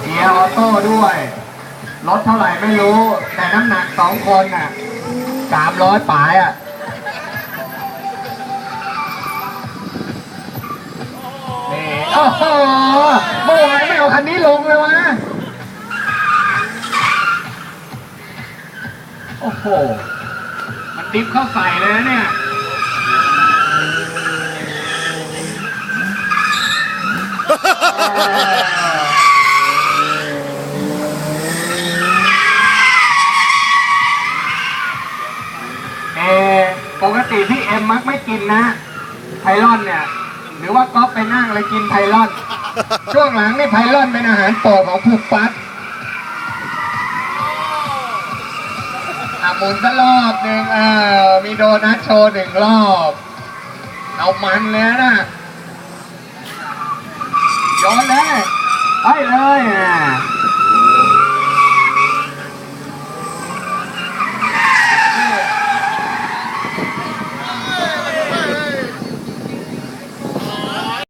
เทียออโต้ด้วย รถเท่าไหร่ไม่รู้ แต่น้ำหนักสองคนน่ะสามร้อยปลายอะโอ้โหเมื่อวานไม่เอาคันนี้ลงเลยวะ โอ้โห มันดิฟเข้าใส่เลยนะเนี่ย เออ ปกติพี่เอ็มมักไม่กินนะ ไพลอนเนี่ย หรือว่าก๊อฟไปนั่งเลยกินไพลอน ช่วงหลังนี่ไพลอนเป็นอาหารโปรดของผูกปัดอะหมุนสักรอบหนึ่งเออมีโดนัทโชว์หนึ่งรอบ เอามันเลยนะโยนเลยไปเลย